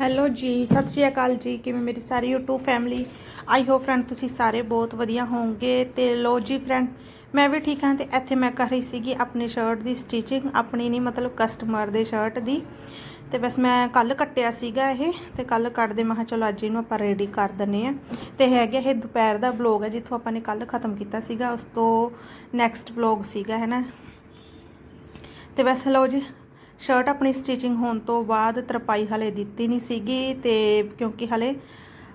Hello ਜੀ, ਸਤਿ ਸ਼੍ਰੀ ਅਕਾਲ ਜੀ। ਕਿਵੇਂ ਮੇਰੀ ਸਾਰੀ YouTube family I hope friend ਤੁਸੀਂ ਸਾਰੇ ਬਹੁਤ ਵਧੀਆ ਹੋਵੋਗੇ। ਤੇ ਲੋ ਜੀ ਫਰੈਂਡ ਮੈਂ ਵੀ ਠੀਕ ਹਾਂ ਤੇ ਇੱਥੇ ਮੈਂ ਕਰ ਰਹੀ ਸੀਗੀ ਆਪਣੀ ਸ਼ਰਟ ਦੀ ਸਟਿਚਿੰਗ ਆਪਣੀ ਨਹੀਂ ਮਤਲਬ ਕਸਟਮਰ ਦੇ ਸ਼ਰਟ ਦੀ। ਤੇ ਬਸ ਮੈਂ ਕੱਲ ਕੱਟਿਆ ਸੀਗਾ ਇਹ ਤੇ ਕੱਲ ਕੱਟਦੇ ਮੈਂ ਕਿਹਾ ਚਲੋ ਅੱਜ ਇਹਨੂੰ ਆਪਾਂ ਰੈਡੀ ਕਰ ਦਿੰਨੇ ਆ ਤੇ ਹੈਗਾ ਇਹ ਦੁਪਹਿਰ ਦਾ ਵਲੌਗ ਹੈ ਜਿੱਥੋਂ ਆਪਾਂ ਨੇ ਕੱਲ ਖਤਮ ਕੀਤਾ ਸੀਗਾ, ਉਸ ਤੋਂ ਨੈਕਸਟ ਵਲੌਗ ਸੀਗਾ, ਹੈ ਨਾ। ਤੇ ਬਸ ਲਓ ਜੀ ਸ਼ਰਟ ਆਪਣੀ ਸਟਿਚਿੰਗ ਹੋਣ ਤੋਂ ਬਾਅਦ ਤਰਪਾਈ ਹਲੇ ਦਿੱਤੀ ਨਹੀਂ ਸੀਗੀ ਤੇ ਕਿਉਂਕਿ ਹਲੇ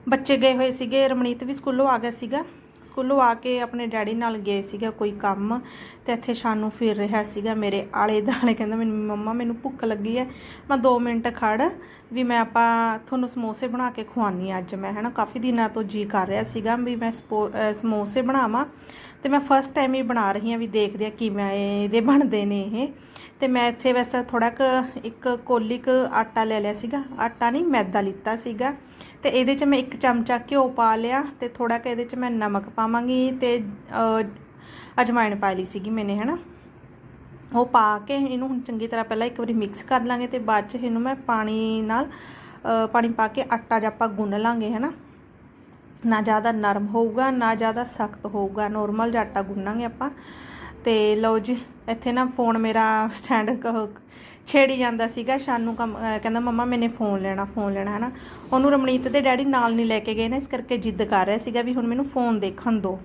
ਬੱਚੇ ਗਏ ਹੋਏ ਸੀਗੇ ਰਮਣੀਤ ਵੀ ਸਕੂਲੋਂ ਆ ਗਿਆ ਸੀਗਾ। ਸਕੂਲੋਂ ਆ ਕੇ ਆਪਣੇ ਡੈਡੀ ਨਾਲ ਗਏ ਸੀਗਾ ਕੋਈ ਕੰਮ ਤੇ ਇੱਥੇ ਸ਼ਾਨੂ ਫਿਰ ਰਿਹਾ ਸੀਗਾ ਮੇਰੇ ਆਲੇ ਦਾਲੇ ਕਹਿੰਦਾ ਮੈਨੂੰ, ਮੰਮਾ, ਮੈਨੂੰ ਭੁੱਖ ਲੱਗੀ ਹੈ ਮੈਂ 2 ਮਿੰਟ ਖੜ, ਵੀ ਮੈਂ ਆਪਾਂ ਤੁਹਾਨੂੰ ਸਮੋਸੇ ਬਣਾ ਕੇ ਖਵਾਨੀ ਆ ਅੱਜ। ਮੈਂ ਹਨਾ, ਕਾਫੀ ਦਿਨਾਂ ਤੋਂ ਜੀ ਕਰ ਰਿਹਾ ਸੀਗਾ ਵੀ ਮੈਂ ਸਪੋ- ਸਮੋਸੇ ਬਣਾਵਾਂ ਤੇ ਮੈਂ ਫਸਟ ਟਾਈਮ ਹੀ ਬਣਾ ਰਹੀ ਹਾਂ ਵੀ ਦੇਖਦੇ ਆ ਕਿਵੇਂ ਇਹਦੇ ਬਣਦੇ ਨੇ ਇਹ। ਤੇ ਮੈਂ ਇੱਥੇ ਵੈਸੇ ਥੋੜਾ ਕ ਇੱਕ ਕੋਲੀ ਕ ਆਟਾ ਲੈ ਲਿਆ ਸੀਗਾ। ਆਟਾ ਨਹੀਂ, ਮੈਦਾ ਲਿੱਤਾ ਸੀਗਾ। ਤੇ ਇਹਦੇ 'ਚ ਮੈਂ ਇੱਕ ਚਮਚਾ ਘਿਓ ਪਾ ਲਿਆ ਤੇ ਥੋੜਾ ਕ ਇਹਦੇ 'ਚ ਮੈਂ ਨਮਕ ਪਾਵਾਂਗੀ ਤੇ ਅਜਵਾਇਣ ਪਾ ਲਈ ਸੀਗੀ ਮੈਨੇ, ਹਨਾ। ਉਹ ਪਾ ਕੇ ਇਹਨੂੰ ਹੁਣ ਚੰਗੀ ਤਰ੍ਹਾਂ ਪਹਿਲਾਂ ਇੱਕ ਵਾਰੀ ਮਿਕਸ ਕਰ ਲਾਂਗੇ ਤੇ ਬਾਅਦ 'ਚ ਇਹਨੂੰ ਮੈਂ ਪਾਣੀ ਨਾਲ ਪਾਣੀ ਪਾ ਕੇ ਆਟਾ ਜਿਹਾ ਆਪਾਂ ਗੁੰਨ ਲਾਂਗੇ, ਹਨਾ। ਨਾ ਜ਼ਿਆਦਾ ਨਰਮ ਹੋਊਗਾ, ਨਾ ਜ਼ਿਆਦਾ ਸਖਤ ਹੋਊਗਾ। ਨੋਰਮਲ ਜਿਹਾ ਆਟਾ ਗੁੰਨਾਂਗੇ ਆਪਾਂ। ਤੇ ਲਓ ਜੀ, ਇੱਥੇ ਨਾ ਫੋਨ ਮੇਰਾ ਸਟੈਂਡ ਛੇੜੀ ਜਾਂਦਾ ਸੀਗਾ। ਸ਼ਾਨੂ ਕੰਮ ਕਹਿੰਦਾ, ਮੰਮਾ, ਮੈਨੇ ਫੋਨ ਲੈਣਾ ਫੋਨ ਲੈਣਾ ਹੈ ਨਾ ਉਹਨੂੰ ਰਮਣੀਤ ਦੇ ਡੈਡੀ ਨਾਲ ਨਹੀਂ ਲੈ ਕੇ ਗਏ ਨੇ। ਇਸ ਕਰਕੇ ਜਿੱਦ ਕਰ ਰਿਹਾ ਸੀਗਾ ਵੀ ਹੁਣ ਮੈਨੂੰ ਫੋਨ ਦੇਖਣ ਦਿਓ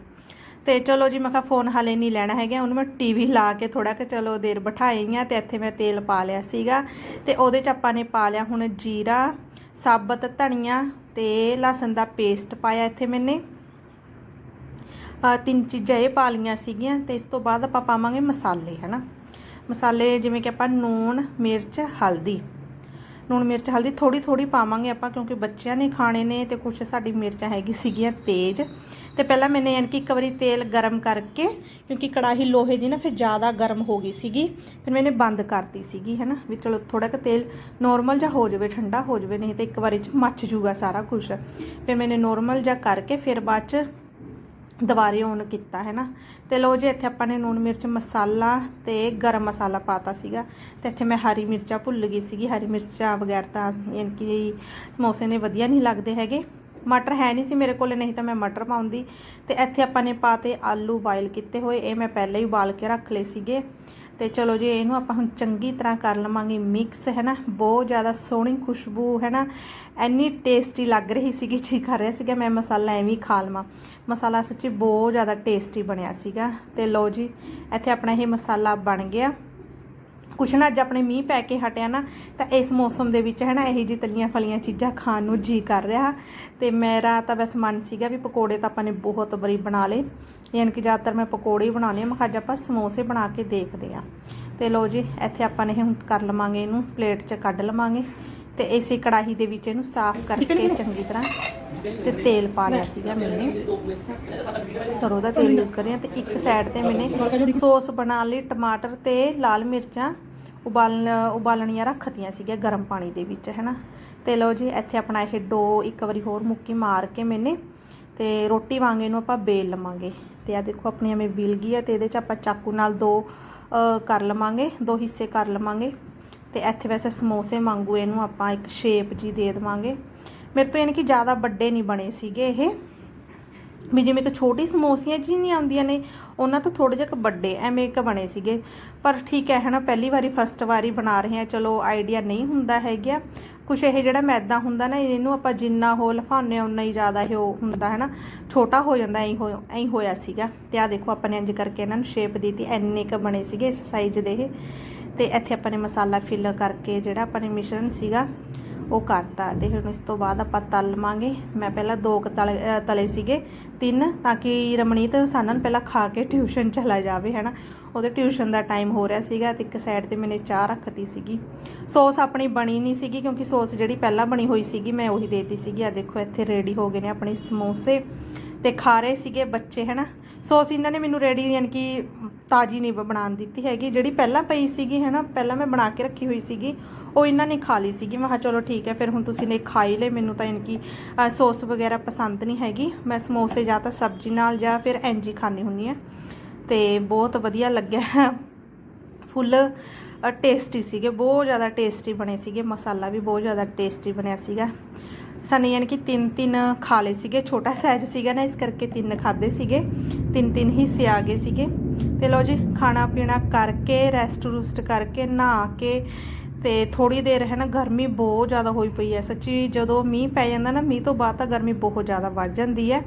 ਤੇ ਚਲੋ ਜੀ, ਮੈਂ ਕਿਹਾ ਫੋਨ ਹਾਲੇ ਨਹੀਂ ਲੈਣਾ ਹੈਗਾ। ਉਹਨੂੰ ਮੈਂ ਟੀਵੀ ਲਾ ਕੇ ਥੋੜਾ ਕਿ ਚਲੋ ਦੇਰ ਬਿਠਾਈ ਆ ਤੇ ਇੱਥੇ ਮੈਂ ਤੇਲ ਪਾ ਲਿਆ ਸੀਗਾ। ਤੇ ਉਹਦੇ ਚ ਆਪਾਂ ਨੇ ਪਾ ਲਿਆ ਹੁਣ ਜੀਰਾ, ਸਾਬਤ ਧਨੀਆ ਤੇ ਲਸਣ ਦਾ ਪੇਸਟ ਪਾਇਆ ਇੱਥੇ ਮੈਨੇ। ਤਿੰਨ ਚੀਜ਼ਾਂ ਇਹ ਪਾ ਲਈਆਂ ਸੀਗੀਆਂ ਤੇ ਇਸ ਤੋਂ ਬਾਅਦ ਆਪਾਂ ਪਾਵਾਂਗੇ ਮਸਾਲੇ, ਹਨਾ? ਮਸਾਲੇ ਜਿਵੇਂ ਕਿ ਆਪਾਂ ਨੂਣ, ਮਿਰਚ, ਹਲਦੀ। ਨੂਣ, ਮਿਰਚ, ਹਲਦੀ ਥੋੜੀ ਥੋੜੀ ਪਾਵਾਂਗੇ ਆਪਾਂ ਕਿਉਂਕਿ ਬੱਚਿਆਂ ਨੇ ਖਾਣੇ ਨੇ ਤੇ ਕੁਝ ਸਾਡੀ ਮਿਰਚਾਂ ਹੈਗੀ ਸੀਗੀਆਂ ਤੇਜ਼। ਤੇ ਪਹਿਲਾਂ ਮੈਨੇ ਯਾਨੀ ਕਿ ਇੱਕ ਵਾਰੀ ਤੇਲ ਗਰਮ ਕਰਕੇ ਕਿਉਂਕਿ ਕੜਾਹੀ ਲੋਹੇ ਦੀ ਨਾ ਫਿਰ ਜ਼ਿਆਦਾ ਗਰਮ ਹੋ ਗਈ ਸੀਗੀ ਫਿਰ ਮੈਨੇ ਬੰਦ ਕਰਤੀ ਸੀਗੀ ਹੈਨਾ ਵੀ ਚਲੋ ਥੋੜਾ ਕੁ ਤੇਲ ਨੋਰਮਲ ਜਿਹਾ ਹੋ ਜਾਵੇ ਠੰਡਾ ਹੋ ਜਾਵੇ ਨਹੀਂ ਤੇ ਇੱਕ ਵਾਰੀ ਚ ਮੱਚ ਜੂਗਾ ਸਾਰਾ ਕੁਝ ਫਿਰ ਮੈਨੇ ਨੋਰਮਲ ਜਿਹਾ ਕਰਕੇ ਫਿਰ ਬਾਅਦ ਚ ਦੁਬਾਰੇ ਔਨ ਕੀਤਾ ਹੈ ਨਾ ਤੇ ਲੋ ਜੀ ਇੱਥੇ ਆਪਾਂ ਨੇ ਨੂਣ ਮਿਰਚ ਮਸਾਲਾ ਤੇ ਗਰਮ ਮਸਾਲਾ ਪਾਤਾ ਸੀਗਾ ਤੇ ਇੱਥੇ ਮੈਂ ਹਰੀ ਮਿਰਚਾਂ ਭੁੱਲ ਗਈ ਸੀਗੀ ਹਰੀ ਮਿਰਚਾਂ ਵਗੈਰ ਤਾਂ ਯਾਨੀ ਕਿ ਸਮੋਸੇ ਨੇ ਵਧੀਆ ਨਹੀਂ ਲੱਗਦੇ ਹੈਗੇ ਮਟਰ ਹੈ ਨਹੀਂ ਸੀ ਮੇਰੇ ਕੋਲ, ਨਹੀਂ ਤਾਂ ਮੈਂ ਮਟਰ ਪਾਉਂਦੀ। ਤੇ ਇੱਥੇ ਆਪਾਂ ਨੇ ਪਾਤੇ ਆਲੂ ਬਾਇਲ ਕੀਤੇ ਹੋਏ। ਇਹ ਮੈਂ ਪਹਿਲਾਂ ਹੀ ਉਬਾਲ ਕੇ ਰੱਖ ਲਏ ਸੀਗੇ। ਤੇ ਚਲੋ ਜੀ, ਇਹਨੂੰ ਆਪਾਂ ਹੁਣ ਚੰਗੀ ਤਰ੍ਹਾਂ ਕਰ ਲਵਾਂਗੇ ਮਿਕਸ ਹੈ ਨਾ ਬਹੁਤ ਜ਼ਿਆਦਾ ਸੋਹਣੀ ਖੁਸ਼ਬੂ ਹੈ ਨਾ ਐਨੀ ਟੇਸਟੀ ਲੱਗ ਰਹੀ ਸੀਗੀ, ਜੀ ਕਰ ਰਿਹਾ ਸੀਗਾ। ਮੈਂ ਮਸਾਲਾ ਐਵੇਂ ਖਾ ਲਵਾਂ। ਮਸਾਲਾ ਸੱਚੀ ਬਹੁਤ ਜ਼ਿਆਦਾ ਟੇਸਟੀ ਬਣਿਆ ਸੀਗਾ। ਤੇ ਲਓ ਜੀ, ਇੱਥੇ ਆਪਣਾ ਇਹ ਮਸਾਲਾ ਬਣ ਗਿਆ। ਕੁਛ ਨਾ ਅੱਜ ਆਪਣੇ ਮੀਂਹ ਪੈ ਕੇ ਹਟਿਆ ਨਾ, ਤਾਂ ਇਸ ਮੌਸਮ ਦੇ ਵਿੱਚ ਹੈ ਨਾ ਇਹੀ ਜੀ ਤਲੀਆਂ ਫਲੀਆਂ ਚੀਜ਼ਾਂ ਖਾਣ ਨੂੰ ਜੀ ਕਰ ਰਿਹਾ। ਤੇ ਮੇਰਾ ਤਾਂ ਬਸ ਮਨ ਸੀਗਾ ਵੀ ਪਕੌੜੇ ਤਾਂ ਆਪਾਂ ਨੇ ਬਹੁਤ ਵਾਰੀ ਬਣਾ ਲਏ। ਯਾਨੀ ਕਿ ਜ਼ਿਆਦਾਤਰ ਮੈਂ ਪਕੌੜੇ ਹੀ ਬਣਾਉਣੇ ਆ ਮੈਂ ਕਿਹਾ ਅੱਜ ਆਪਾਂ ਸਮੋਸੇ ਬਣਾ ਕੇ ਦੇਖਦੇ ਆ ਤੇ ਲੋ ਜੀ, ਇੱਥੇ ਆਪਾਂ ਨੇ ਹੁਣ ਕਰ ਲਵਾਂਗੇ ਇਹਨੂੰ, ਪਲੇਟ 'ਚ ਕੱਢ ਲਵਾਂਗੇ। ਤੇ ਇਸੇ ਕੜਾਹੀ ਦੇ ਵਿੱਚ ਇਹਨੂੰ ਸਾਫ਼ ਕਰਕੇ ਚੰਗੀ ਤਰ੍ਹਾਂ ਤੇ ਤੇਲ ਪਾ ਲਿਆ ਸੀਗਾ ਮੈਨੇ। ਸਰੋਂ ਦਾ ਤੇਲ ਯੂਜ਼ ਕਰਿਆ ਰਹੀ ਤੇ ਇੱਕ ਸਾਈਡ ਤੇ ਮੈਨੇ ਸੌਸ ਬਣਾਉਣ ਲਈ, ਟਮਾਟਰ ਤੇ ਲਾਲ ਮਿਰਚਾਂ ਉਬਾਲਣ ਉਬਾਲਣੀਆਂ ਰੱਖਤੀਆਂ ਸੀਗੀਆਂ ਗਰਮ ਪਾਣੀ ਦੇ ਵਿੱਚ, ਹੈਨਾ। ਤੇ ਲਓ ਜੀ, ਇੱਥੇ ਆਪਣਾ ਇਹ ਡੋ ਇੱਕ ਵਾਰੀ ਹੋਰ ਮੁੱਕੀ ਮਾਰ ਕੇ ਮੈਨੇ ਤੇ ਰੋਟੀ ਵਾਂਗ ਇਹਨੂੰ ਆਪਾਂ ਬੇਲ ਲਵਾਂਗੇ। ਤੇ ਆ ਦੇਖੋ, ਆਪਣੀ ਐਵੇਂ ਬਿਲ ਗਈ ਹੈ ਤੇ ਇਹਦੇ ਚ ਆਪਾਂ ਚਾਕੂ ਨਾਲ ਦੋ ਕਰ ਲਵਾਂਗੇ, ਦੋ ਹਿੱਸੇ ਕਰ ਲਵਾਂਗੇ। ਤੇ ਇੱਥੇ ਵੈਸੇ ਸਮੋਸੇ ਵਾਂਗੂ ਇਹਨੂੰ ਆਪਾਂ ਇੱਕ ਸ਼ੇਪ ਜੀ ਦੇ ਦੇਵਾਂਗੇ। ਮੇਰੇ ਤੋਂ ਯਾਨੀ ਕਿ ਜ਼ਿਆਦਾ ਵੱਡੇ ਨਹੀਂ ਬਣੇ ਸੀਗੇ ਇਹ। ਵੀ ਜਿਵੇਂ ਕਿ ਛੋਟੀ ਸਮੋਸੀਆਂ ਜੀ ਨਹੀਂ ਆਉਂਦੀਆਂ ਨੇ, ਉਹਨਾਂ ਤੋਂ ਥੋੜੇ ਜਿਹਾ ਕੁ ਵੱਡੇ ਐਵੇਂ ਇੱਕ ਬਣੇ ਸੀਗੇ। ਪਰ ਠੀਕ ਹੈ, ਹਨਾ, ਪਹਿਲੀ ਵਾਰੀ ਫਸਟ ਵਾਰੀ ਬਣਾ ਰਹੇ ਹਾਂ, ਚਲੋ ਆਈਡੀਆ ਨਹੀਂ ਹੁੰਦਾ ਹੈਗਾ। ਕੁਛ ਇਹ ਜਿਹੜਾ ਮੈਦਾ ਹੁੰਦਾ ਨਾ, ਇਹਨੂੰ ਆਪਾਂ ਜਿੰਨਾ ਹੋ ਲਫਾਉਂਦੇ ਉਨਾ ਹੀ ਜ਼ਿਆਦਾ ਇਹ ਉਹ ਹੁੰਦਾ ਹੈ ਨਾ ਛੋਟਾ ਹੋ ਜਾਂਦਾ, ਐਂ ਹੋ, ਐਂ ਹੋਇਆ ਸੀਗਾ। ਤੇ ਆ ਦੇਖੋ, ਆਪਾਂ ਨੇ ਇੰਜ ਕਰਕੇ ਇਹਨਾਂ ਨੂੰ ਸ਼ੇਪ ਦਿੱਤੀ, ਐਨੇ ਕ ਬਣੇ ਸੀਗੇ ਇਸ ਸਾਈਜ਼ ਦੇ ਇਹ। ਤੇ ਇੱਥੇ ਆਪਾਂ ਨੇ ਮਸਾਲਾ ਫਿਲ ਕਰਕੇ ਜਿਹੜਾ ਆਪਾਂ ਨੇ ਮਿਸ਼ਰਣ ਸੀਗਾ ਉਹ ਕਰਤਾ ਤੇ ਹੁਣ ਇਸ ਤੋਂ ਬਾਅਦ ਆਪਾਂ ਤਲ ਲਵਾਂਗੇ। ਮੈਂ ਪਹਿਲਾਂ ਦੋ ਕ ਤਲੇ ਤਲੇ ਸੀਗੇ, ਤਿੰਨ, ਤਾਂ ਕਿ ਰਮਣੀਤ ਸਾਨਨ ਪਹਿਲਾਂ ਖਾ ਕੇ ਟਿਊਸ਼ਨ ਚਲਾ ਜਾਵੇ, ਹੈਨਾ। ਉਹਦੇ ਟਿਊਸ਼ਨ ਦਾ ਟਾਈਮ ਹੋ ਰਿਹਾ ਸੀਗਾ ਤੇ ਇੱਕ ਸਾਈਡ ਤੇ ਮੈਨੇ ਚਾਹ ਰੱਖਤੀ ਸੀਗੀ। ਸੌਸ ਆਪਣੀ ਬਣੀ ਨਹੀਂ ਸੀਗੀ ਕਿਉਂਕਿ ਸੌਸ ਜਿਹੜੀ ਪਹਿਲਾਂ ਬਣੀ ਹੋਈ ਸੀਗੀ, ਮੈਂ ਉਹੀ ਦੇਤੀ ਸੀਗੀ। ਆ ਦੇਖੋ, ਇੱਥੇ ਰੈਡੀ ਹੋ ਗਏ ਨੇ ਆਪਣੇ ਸਮੋਸੇ ਤੇ ਖਾ ਰਹੇ ਸੀਗੇ ਬੱਚੇ, ਹੈਨਾ। ਸੌਸ ਇਹਨਾਂ ਨੇ ਮੈਨੂੰ ਰੈਡੀ ਯਾਨੀ ਕਿ ਤਾਜੀ ਨਹੀਂ ਬਣਾਉਣ ਦਿੱਤੀ ਹੈਗੀ। ਜਿਹੜੀ ਪਹਿਲਾਂ ਪਈ ਸੀਗੀ ਹੈ ਨਾ ਪਹਿਲਾਂ ਮੈਂ ਬਣਾ ਕੇ ਰੱਖੀ ਹੋਈ ਸੀਗੀ ਉਹ ਇਹਨਾਂ ਨੇ ਖਾ ਲਈ ਸੀਗੀ। ਮੈਂ ਕਿਹਾ ਚਲੋ ਠੀਕ ਹੈ ਫਿਰ ਹੁਣ ਤੁਸੀਂ ਨੇ ਖਾਈ ਹੀ ਲਏ ਮੈਨੂੰ ਤਾਂ ਯਾਨੀ ਕਿ ਅ, ਸੌਸ ਵਗੈਰਾ ਪਸੰਦ ਨਹੀਂ ਹੈਗੀ। ਮੈਂ ਸਮੋਸੇ ਜਾਂ ਤਾਂ ਸਬਜ਼ੀ ਨਾਲ ਜਾਂ ਫਿਰ ਇੰਜੀ ਖਾਣੀ ਹੁੰਦੀ ਆ ਤੇ ਬਹੁਤ ਵਧੀਆ ਲੱਗਿਆ। ਫੁੱਲ ਟੇਸਟੀ ਸੀਗੇ। ਬਹੁਤ ਜ਼ਿਆਦਾ ਟੇਸਟੀ ਬਣੇ ਸੀਗੇ। ਮਸਾਲਾ ਵੀ ਬਹੁਤ ਜ਼ਿਆਦਾ ਟੇਸਟੀ ਬਣਿਆ ਸੀਗਾ। ਸਾਨੂੰ ਯਾਨੀ ਕਿ ਤਿੰਨ ਤਿੰਨ ਖਾ ਲਏ ਸੀਗੇ। ਛੋਟਾ ਸਾਈਜ਼ ਸੀਗਾ ਨਾ ਇਸ ਕਰਕੇ ਤਿੰਨ ਖਾਦੇ ਸੀਗੇ। ਤਿੰਨ ਤਿੰਨ ਹਿੱਸੇ ਆ ਗਏ ਸੀਗੇ। ਤੇ ਲਓ ਜੀ, ਖਾਣਾ ਪੀਣਾ ਕਰਕੇ ਰੈਸਟ ਰੂਸਟ ਕਰਕੇ, ਨਹਾ ਕੇ ਤੇ ਥੋੜੀ ਦੇਰ ਹੈ ਨਾ, ਗਰਮੀ ਬਹੁਤ ਜ਼ਿਆਦਾ ਹੋਈ ਪਈ ਹੈ ਸੱਚੀ। ਜਦੋਂ ਮੀਂਹ ਪੈ ਜਾਂਦਾ ਨਾ, ਮੀਂਹ ਤੋਂ ਬਾਅਦ ਤਾਂ ਗਰਮੀ ਬਹੁਤ ਜ਼ਿਆਦਾ ਵੱਧ ਜਾਂਦੀ ਹੈ।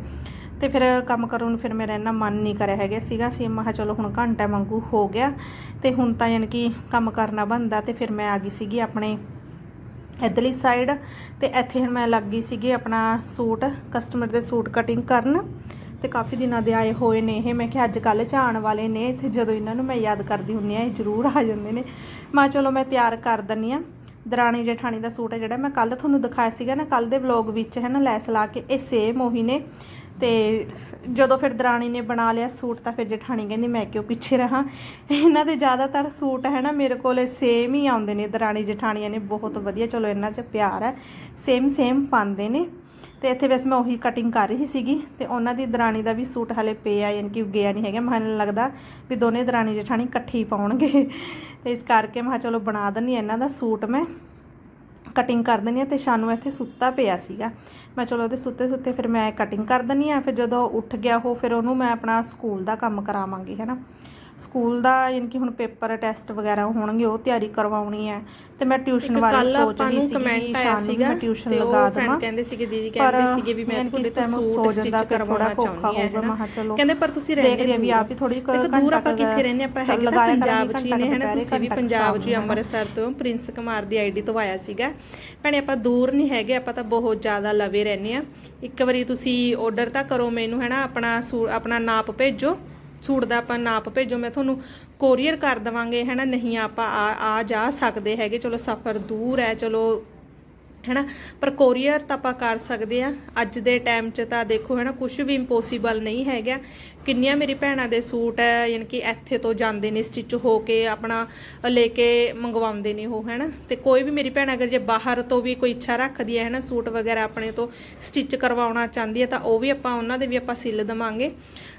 ਤੇ ਫਿਰ ਕੰਮ ਕਰਨ ਨੂੰ ਫਿਰ ਮੇਰਾ ਇੰਨਾ ਮਨ ਨਹੀਂ ਕਰਿਆ ਹੈਗਾ ਸੀਗਾ। ਸੀ ਮੈਂ ਚਲੋ ਹੁਣ ਘੰਟਾ ਵਾਂਗੂ ਹੋ ਗਿਆ ਤੇ ਹੁਣ ਤਾਂ ਯਾਨੀ ਕਿ ਕੰਮ ਕਰਨਾ ਬੰਦਾ ਤੇ ਫਿਰ ਮੈਂ ਆ ਗਈ ਸੀਗੀ ਆਪਣੇ ਇੱਧਰਲੀ ਸਾਈਡ ਤੇ ਇੱਥੇ ਹੁਣ ਮੈਂ ਲੱਗ ਗਈ ਸੀਗੀ ਆਪਣਾ ਸੂਟ ਕਸਟਮਰ ਦੇ ਸੂਟ ਕਟਿੰਗ ਕਰਨ। ਤੇ ਕਾਫੀ ਦਿਨਾਂ ਦੇ ਆਏ ਹੋਏ ਨੇ ਇਹ। ਮੈਂ ਕਿਹਾ ਅੱਜ ਕੱਲ੍ਹ ਚ ਆਉਣ ਵਾਲੇ ਨੇ ਤੇ ਜਦੋਂ ਇਹਨਾਂ ਨੂੰ ਮੈਂ ਯਾਦ ਕਰਦੀ ਹੁੰਨੀ ਆ ਇਹ ਜ਼ਰੂਰ ਆ ਜਾਂਦੇ ਨੇ। ਮੈਂ ਚਲੋ ਮੈਂ ਤਿਆਰ ਕਰ ਦਿੰਨੀ ਆ ਦਰਾਣੀ ਜਠਾਣੀ ਦਾ ਸੂਟ ਹੈ ਜਿਹੜਾ, ਮੈਂ ਕੱਲ ਤੁਹਾਨੂੰ ਦਿਖਾਇਆ ਸੀਗਾ ਨਾ ਕੱਲ ਦੇ ਵਲੌਗ ਵਿੱਚ ਹੈ ਨਾ ਲੈਸ ਲਾ ਕੇ, ਇਹ ਸੇਮ ਉਹੀ ਨੇ। ਤੇ ਜਦੋਂ ਫਿਰ ਦਰਾਣੀ ਨੇ ਬਣਾ ਲਿਆ ਸੂਟ, ਤਾਂ ਫਿਰ ਜਠਾਣੀ ਕਹਿੰਦੀ, ਮੈਂ ਕਿਉਂ ਪਿੱਛੇ ਰਹਾ? ਇਹਨਾਂ ਦੇ ਜ਼ਿਆਦਾਤਰ ਸੂਟ ਹੈ ਨਾ, ਮੇਰੇ ਕੋਲੇ ਸੇਮ ਹੀ ਆਉਂਦੇ ਨੇ। ਦਰਾਣੀ ਜਠਾਣੀਆਂ ਨੇ ਬਹੁਤ ਵਧੀਆ, ਚਲੋ ਇਹਨਾਂ 'ਚ ਪਿਆਰ ਹੈ ਸੇਮ ਸੇਮ ਪਾਉਂਦੇ ਨੇ। ਤੇ ਇੱਥੇ ਵੈਸੇ ਮੈਂ ਉਹੀ ਕਟਿੰਗ ਕਰ ਰਹੀ ਸੀਗੀ ਤੇ ਉਹਨਾਂ ਦੀ ਦਰਾਣੀ ਦਾ ਵੀ ਸੂਟ ਹਲੇ ਪਿਆ ਯਾਨੀ ਕਿ ਗਿਆ ਨਹੀਂ ਹੈਗਾ। ਮੈਨੂੰ ਲੱਗਦਾ ਵੀ ਦੋਨੇ ਦਰਾਣੀ ਜਠਾਣੀ ਇਕੱਠੀ ਪਾਉਣਗੇ। ਤੇ ਇਸ ਕਰਕੇ ਮੈਂ ਕਿਹਾ ਚਲੋ ਬਣਾ ਦਿੰਨੀ ਇਹਨਾਂ ਦਾ ਸੂਟ ਮੈਂ। ਕਟਿੰਗ ਕਰ ਦਿੰਨੀ ਆ ਤੇ ਸ਼ਾਨੂ ਇੱਥੇ ਸੁੱਤਾ ਪਿਆ ਸੀਗਾ। ਮੈਂ ਚਲੋ ਉਹਦੇ ਸੁੱਤੇ ਸੁੱਤੇ ਫਿਰ ਮੈਂ ਕਟਿੰਗ ਕਰ ਦਿੰਨੀ ਆ ਫਿਰ ਜਦੋਂ ਉੱਠ ਗਿਆ ਉਹ ਫਿਰ ਉਹਨੂੰ ਮੈਂ ਆਪਣਾ ਸਕੂਲ ਦਾ ਕੰਮ ਕਰਾਵਾਂਗੀ ਹੈਨਾ ਸਕੂਲ ਦਾ ਯਾਨੀ ਕਿ ਹੁਣ ਪੇਪਰ ਟੈਸਟ ਵਗੈਰਾ ਹੋਣਗੇ ਉਹ ਤਿਆਰੀ ਕਰਵਾਉਣੀ ਹੈ। ਤੇ ਮੈਂ ਟਿਊਸ਼ਨ ਬਾਰੇ ਸੋਚ ਰਹੀ ਸੀ ਕਿ ਸ਼ਾਨੂ ਨੂੰ ਮੈਂ ਟਿਊਸ਼ਨ ਲਗਾ ਦਵਾਂ। ਕਹਿੰਦੇ ਸੀਗੇ ਦੀਦੀ ਕਹਿੰਦੇ ਸੀਗੇ ਵੀ ਮੈਂ ਤੁਹਾਡੇ ਤੋਂ ਸੂਟ ਸਟਿਚ ਕਰਵਾਉਣਾ ਔਖਾ ਚਾਹੁੰਦੀ ਹੋਊਗਾ ਹੈ ਮੈਂ ਕਿਹਾ ਚਲੋ। ਕਹਿੰਦੇ ਪਰ ਤੁਸੀਂ ਰਹਿੰਦੇ ਦੇਖਦੇ ਵੀ ਆਪ ਹੀ ਥੋੜੀ ਦੂਰ ਆਪਾਂ ਕਿੱਥੇ ਰਹਿੰਦੇ ਆਪਾਂ ਹੈਗੇ ਤਾਂ ਪੰਜਾਬ ਚ ਹੀ ਨੇ ਹਨਾ ਤੁਸੀਂ ਵੀ ਪੰਜਾਬ ਚ ਅੰਮ੍ਰਿਤਸਰ ਤੋਂ ਪ੍ਰਿੰਸ ਕੁਮਾਰ ਦੀ ਆਈਡੀ ਤੋਂ ਆਇਆ ਸੀਗਾ। ਭੈਣੇ ਆਪਾਂ ਦੂਰ ਨਹੀਂ ਹੈਗੇ ਆਪਾਂ ਤਾਂ ਬਹੁਤ ਜ਼ਿਆਦਾ ਲਵੇ ਰਹਿੰਦੇ ਆ ਇੱਕ ਵਾਰੀ ਤੁਸੀਂ ਆਰਡਰ ਤਾਂ ਕਰੋ ਮੈਨੂੰ ਹੈਨਾ ਆਪਣਾ ਆਪਣਾ ਨਾਪ ਭੇਜੋ। ਸੂਟ ਦਾ ਆਪਾਂ ਨਾਪ ਭੇਜੋ, ਮੈਂ ਤੁਹਾਨੂੰ ਕੋਰੀਅਰ ਕਰ ਦਵਾਂਗੇ, ਹੈਨਾ? ਨਹੀਂ ਆਪਾਂ ਆ ਆ ਜਾ ਸਕਦੇ ਹੈਗੇ। ਚਲੋ, ਸਫ਼ਰ ਦੂਰ ਹੈ, ਚਲੋ ਹੈਨਾ? ਪਰ ਕੋਰੀਅਰ ਤਾਂ ਆਪਾਂ ਕਰ ਸਕਦੇ ਆ। ਅੱਜ ਦੇ ਟਾਈਮ 'ਚ ਤਾਂ ਦੇਖੋ ਹੈਨਾ ਕੁਝ ਵੀ ਇੰਪੋਸੀਬਲ ਨਹੀਂ ਹੈਗਾ। ਕਿੰਨੀਆਂ ਮੇਰੀ ਭੈਣਾਂ ਦੇ ਸੂਟ ਹੈ ਯਾਨੀ ਕਿ ਇੱਥੇ ਤੋਂ ਜਾਂਦੇ ਨੇ ਸਟਿਚ ਹੋ ਕੇ ਆਪਣਾ ਲੈ ਕੇ ਮੰਗਵਾਉਂਦੇ ਨੇ ਉਹ, ਹੈਨਾ? ਤੇ ਕੋਈ ਵੀ ਮੇਰੀ ਭੈਣ ਅਗਰ ਜੇ ਬਾਹਰ ਤੋਂ ਵੀ ਕੋਈ ਇੱਛਾ ਰੱਖਦੀ ਹੈ ਹੈਨਾ, ਸੂਟ ਵਗੈਰਾ ਆਪਣੇ ਤੋਂ ਸਟਿਚ ਕਰਵਾਉਣਾ ਚਾਹੁੰਦੀ ਹੈ ਤਾਂ ਉਹ ਵੀ ਆਪਾਂ ਉਹਨਾਂ ਦੇ ਵੀ ਆਪਾਂ ਸਿਲ ਦਵਾਂਗੇ।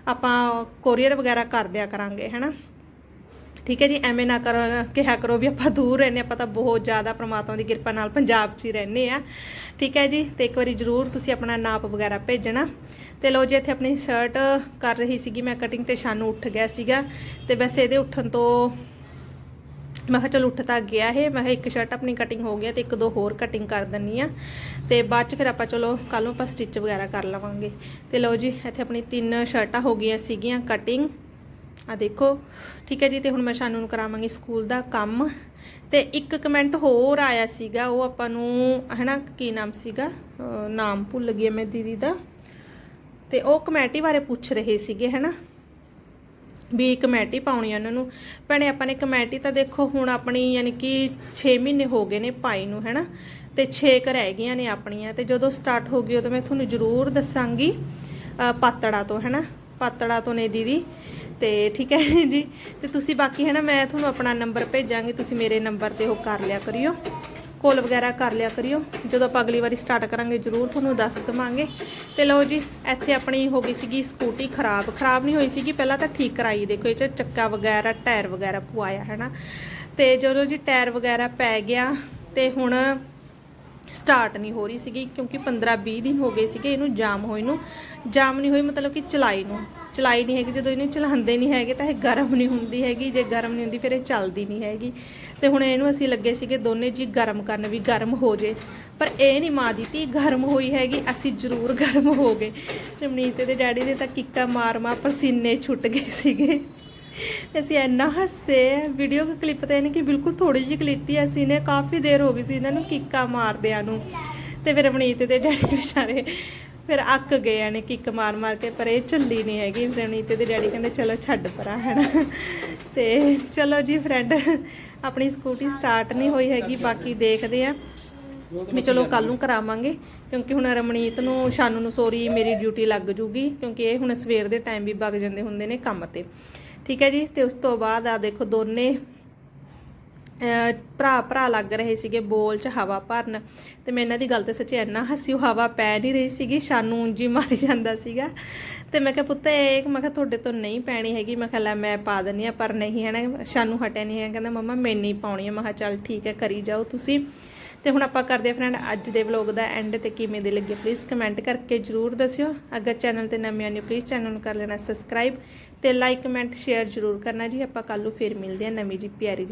ਆਪਾਂ ਕੋਰੀਅਰ ਵਗੈਰਾ ਕਰ ਦਿਆ ਕਰਾਂਗੇ, ਹੈਨਾ? ਠੀਕ ਹੈ ਜੀ, ਐਵੇਂ ਨਾ ਕਰੋ, ਕਿਹਾ ਕਰੋ ਵੀ ਆਪਾਂ ਦੂਰ ਰਹਿੰਦੇ ਆਪਾਂ ਤਾਂ ਬਹੁਤ ਜ਼ਿਆਦਾ ਪ੍ਰਮਾਤਮਾ ਦੀ ਕਿਰਪਾ ਨਾਲ ਪੰਜਾਬ 'ਚ ਹੀ ਰਹਿੰਦੇ ਆ ਠੀਕ ਹੈ ਜੀ, ਤੇ ਇੱਕ ਵਾਰੀ ਜ਼ਰੂਰ ਤੁਸੀਂ ਆਪਣਾ ਨਾਪ ਵਗੈਰਾ ਭੇਜਣਾ। ਤੇ ਲੋ ਜੀ, ਇੱਥੇ ਆਪਣੀ ਸ਼ਰਟ ਕਰ ਰਹੀ ਸੀਗੀ, ਮੈਂ ਕਟਿੰਗ ਤੇ ਸ਼ਾਨੂ ਉੱਠ ਗਿਆ ਸੀਗਾ। ਤੇ ਵੈਸੇ ਇਹਦੇ ਉੱਠਣ ਤੋਂ ਮੈਂ ਕਿਹਾ ਚਲ ਉੱਠ ਤਾਂ ਗਿਆ ਇਹ, ਮੈਂ ਕਿਹਾ ਇੱਕ ਸ਼ਰਟ ਆਪਣੀ ਕਟਿੰਗ ਹੋ ਗਿਆ ਤੇ ਇੱਕ ਦੋ ਹੋਰ ਕਟਿੰਗ ਕਰ ਦਿੰਨੀ ਆ ਤੇ ਬਾਅਦ ਚ ਫਿਰ ਆਪਾਂ ਚਲੋ ਕੱਲ ਨੂੰ ਆਪਾਂ ਸਟਿਚ ਵਗੈਰਾ ਕਰ ਲਵਾਂਗੇ। ਤੇ ਲਓ ਜੀ, ਇੱਥੇ ਆਪਣੀ ਤਿੰਨ ਸ਼ਰਟਾਂ ਹੋ ਗਈਆਂ ਸੀਗੀਆਂ ਕਟਿੰਗ ਆ ਦੇਖੋ, ਠੀਕ ਹੈ ਜੀ, ਤੇ ਹੁਣ ਮੈਂ ਸ਼ਾਨੂ ਨੂੰ ਕਰਾਵਾਂਗੀ ਸਕੂਲ ਦਾ ਕੰਮ। ਤੇ ਇੱਕ ਕਮੈਂਟ ਹੋਰ ਆਇਆ ਸੀਗਾ, ਉਹ ਆਪਾਂ ਨੂੰ, ਹੈਨਾ, ਕੀ ਨਾਮ ਸੀਗਾ? ਨਾਮ ਭੁੱਲ ਗਈ ਮੈਂ ਦੀਦੀ ਦਾ। ਤੇ ਉਹ ਕਮੇਟੀ ਬਾਰੇ ਪੁੱਛ ਰਹੇ ਸੀਗੇ, ਹੈਨਾ? ਵੀ ਕਮੇਟੀ ਪਾਉਣੀ ਆ ਉਹਨਾਂ ਨੂੰ। ਭੈਣੇ, ਆਪਾਂ ਨੇ ਕਮੇਟੀ ਤਾਂ ਦੇਖੋ, ਹੁਣ ਆਪਣੀ ਯਾਨੀ ਕਿ 6 ਮਹੀਨੇ ਹੋ ਗਏ ਨੇ ਪਾਈ ਨੂੰ, ਹੈਨਾ? ਤੇ 6 ਕ ਰਹਿ ਗਈਆਂ ਨੇ ਆਪਣੀਆਂ, ਤੇ ਜਦੋਂ ਸਟਾਰਟ ਹੋ ਗਈ ਉਦੋਂ ਮੈਂ ਤੁਹਾਨੂੰ ਜ਼ਰੂਰ ਦੱਸਾਂਗੀ ਪਾਤੜਾ ਤੋਂ, ਹੈਨਾ? ਪਾਤੜਾ ਤੋਂ ਨੇ ਦੀਦੀ। ਤੇ ਠੀਕ ਹੈ ਜੀ। ਤੇ ਤੁਸੀਂ ਬਾਕੀ ਹੈ ਨਾ ਮੈਂ ਤੁਹਾਨੂੰ ਆਪਣਾ ਨੰਬਰ ਭੇਜਾਂਗੀ, ਤੁਸੀਂ ਮੇਰੇ ਨੰਬਰ ਤੇ ਉਹ ਕਰ ਲਿਆ ਕਰਿਓ। ਕੋਲ ਵਗੈਰਾ ਕਰ ਲਿਆ ਕਰਿਓ। ਜਦੋਂ ਆਪਾਂ ਅਗਲੀ ਵਾਰੀ ਸਟਾਰਟ ਕਰਾਂਗੇ, ਜ਼ਰੂਰ ਤੁਹਾਨੂੰ ਦੱਸ ਦਵਾਂਗੇ। ਤੇ ਲਓ ਜੀ, ਇੱਥੇ ਆਪਣੀ ਹੋ ਗਈ ਸੀਗੀ ਸਕੂਟੀ ਖਰਾਬ। ਖਰਾਬ ਨਹੀਂ ਹੋਈ ਸੀਗੀ, ਪਹਿਲਾਂ ਤਾਂ ਠੀਕ ਕਰਾਈ। ਦੇਖੋ, ਇਹ ਚ ਚੱਕਾ ਵਗੈਰਾ, ਟਾਇਰ ਵਗੈਰਾ ਪਵਾਇਆ ਹੈ ਨਾ ਤੇ ਜਦੋਂ ਜੀ ਟਾਇਰ ਵਗੈਰਾ ਪੈ ਗਿਆ, ਤੇ ਹੁਣ ਸਟਾਰਟ ਨਹੀਂ ਹੋ ਰਹੀ ਸੀਗੀ, ਕਿਉਂਕਿ 15-20 ਦਿਨ ਹੋ ਗਏ ਸੀਗੇ ਇਹਨੂੰ ਜਾਮ ਹੋਏ ਨੂੰ। ਜਾਮ ਨਹੀਂ ਹੋਈ, ਮਤਲਬ ਕਿ ਚਲਾਈ ਨੂੰ। ਚਲਾਈ ਨਹੀਂ ਹੈਗੀ, ਜਦੋਂ ਇਹਨੂੰ ਚਲਾਉਂਦੇ ਨਹੀਂ ਹੈਗੇ ਤਾਂ ਇਹ ਗਰਮ ਨਹੀਂ ਹੁੰਦੀ ਹੈਗੀ, ਜੇ ਗਰਮ ਨਹੀਂ ਹੁੰਦੀ ਫਿਰ ਇਹ ਚੱਲਦੀ ਨਹੀਂ ਹੈਗੀ। ਤੇ ਹੁਣ ਇਹਨੂੰ ਅਸੀਂ ਲੱਗੇ ਸੀਗੇ ਦੋਨੇ ਜੀ ਗਰਮ ਕਰਨ ਵੀ ਗਰਮ ਹੋ ਜੇ। ਪਰ ਇਹ ਨਹੀਂ ਮਾਂ ਦੀ ਧੀ ਗਰਮ ਹੋਈ ਹੈਗੀ, ਅਸੀਂ ਜ਼ਰੂਰ ਗਰਮ ਹੋ ਗਏ। ਜਮਨੀਤ ਦੇ ਡੈਡੀ ਨੇ ਤਾਂ ਕਿੱਕਾ ਮਾਰ ਮਾਰ ਪਸੀਨੇ ਛੁੱਟ ਗਏ ਸੀਗੇ। ਅਸੀਂ ਇੰਨਾ ਹੱਸੇ ਵੀਡੀਓ ਦੀ ਕਲਿੱਪ ਤੇ ਇਹਨੇ ਕਿ ਬਿਲਕੁਲ ਥੋੜੀ ਜਿਹੀ ਕਲੀਤੀ ਅਸੀਂ ਨੇ, ਕਾਫੀ ਦੇਰ ਹੋ ਗਈ ਸੀ ਇਹਨਾਂ ਨੂੰ ਕਿੱਕਾ ਮਾਰਦਿਆਂ ਨੂੰ। ਤੇ ਫਿਰ ਅਮਨੀਤ ਦੇ ਡੈਡੀ ਵਿਚਾਰੇ ਫਿਰ ਅੱਕ ਗਏ ਨੇ ਕਿੱਕ ਮਾਰ ਮਾਰ ਕੇ, ਪਰ ਇਹ ਝੱਲੀ ਨਹੀਂ ਹੈਗੀ ਅਮਨੀਤ ਦੇ ਡੈਡੀ ਕਹਿੰਦੇ, ਚਲੋ ਛੱਡ ਪਰਾਂ ਹੈਨਾ। ਤੇ ਚਲੋ ਜੀ ਫਰੈਂਡ ਆਪਣੀ ਸਕੂਟੀ ਸਟਾਰਟ ਨਹੀਂ ਹੋਈ ਹੈਗੀ, ਬਾਕੀ ਦੇਖਦੇ ਆ ਵੀ ਚਲੋ ਕੱਲ ਨੂੰ ਕਰਾਵਾਂਗੇ, ਕਿਉਂਕਿ ਹੁਣ ਰਮਣੀਤ ਨੂੰ, ਸ਼ਾਨੂ ਨੂੰ ਸੋਰੀ ਮੇਰੀ ਡਿਊਟੀ ਲੱਗ ਜੂਗੀ, ਕਿਉਂਕਿ ਇਹ ਹੁਣ ਸਵੇਰ ਦੇ ਟਾਈਮ ਵੀ ਵਗ ਜਾਂਦੇ ਹੁੰਦੇ ਨੇ ਕੰਮ ਤੇ। ਠੀਕ ਹੈ ਜੀ, ਤੇ ਉਸ ਤੋਂ ਬਾਅਦ ਆ ਦੇਖੋ ਦੋਨੇ ਭਰਾ ਭਰਾ ਲੱਗ ਰਹੇ ਸੀਗੇ ਬੋਲ 'ਚ ਹਵਾ ਭਰਨ ਤੇ ਮੈਂ ਇਹਨਾਂ ਦੀ ਗੱਲ ਤੇ ਸੱਚੀ ਇੰਨਾ ਹੱਸਿਓ ਹਵਾ ਪੈ ਨਹੀਂ ਰਹੀ ਸੀਗੀ, ਸ਼ਾਨੂੰ ਉਂਜੀ ਮਾਰੀ ਜਾਂਦਾ ਸੀਗਾ। ਤੇ ਮੈਂ ਕਿਹਾ, ਪੁੱਤ, ਇਹ ਮੈਂ ਕਿਹਾ, ਤੁਹਾਡੇ ਤੋਂ ਨਹੀਂ ਪੈਣੀ ਹੈਗੀ। ਮੈਂ ਕਿਹਾ, ਲੈ, ਮੈਂ ਪਾ ਦਿੰਨੀ ਆ ਪਰ ਨਹੀਂ ਹੈ ਨਾ ਸ਼ਾਨੂੰ ਹਟਿਆ ਨਹੀਂ ਹੈ ਕਹਿੰਦਾ, ਮੰਮਾ, ਮੈਂ ਨਹੀਂ ਪਾਉਣੀ। ਹੈ ਮੈਂ ਕਿਹਾ, ਚੱਲ ਠੀਕ ਹੈ, ਕਰੀ ਜਾਓ ਤੁਸੀਂ। ਤੇ ਹੁਣ ਆਪਾਂ ਕਰਦੇ ਆ ਫਰੈਂਡ ਅੱਜ ਦੇ ਵਲੌਗ ਦਾ ਐਂਡ ਤੇ ਕਿਵੇਂ ਦੇ ਲੱਗੇ ਪਲੀਜ਼ ਕਮੈਂਟ ਕਰਕੇ ਜਰੂਰ ਦੱਸਿਓ। ਅਗਰ ਚੈਨਲ ਤੇ ਨਵੇਂ ਆਨੇ ਪਲੀਜ਼ ਚੈਨਲ ਨੂੰ ਕਰ ਲੈਣਾ ਸਬਸਕ੍ਰਾਈਬ ਤੇ ਲਾਈਕ ਕਮੈਂਟ ਸ਼ੇਅਰ ਜਰੂਰ ਕਰਨਾ ਜੀ। ਆਪਾਂ ਕੱਲ ਨੂੰ ਫੇਰ ਮਿਲਦੇ ਆ ਨਵੀਂ ਜੀ ਪਿਆਰੀ ਜੀ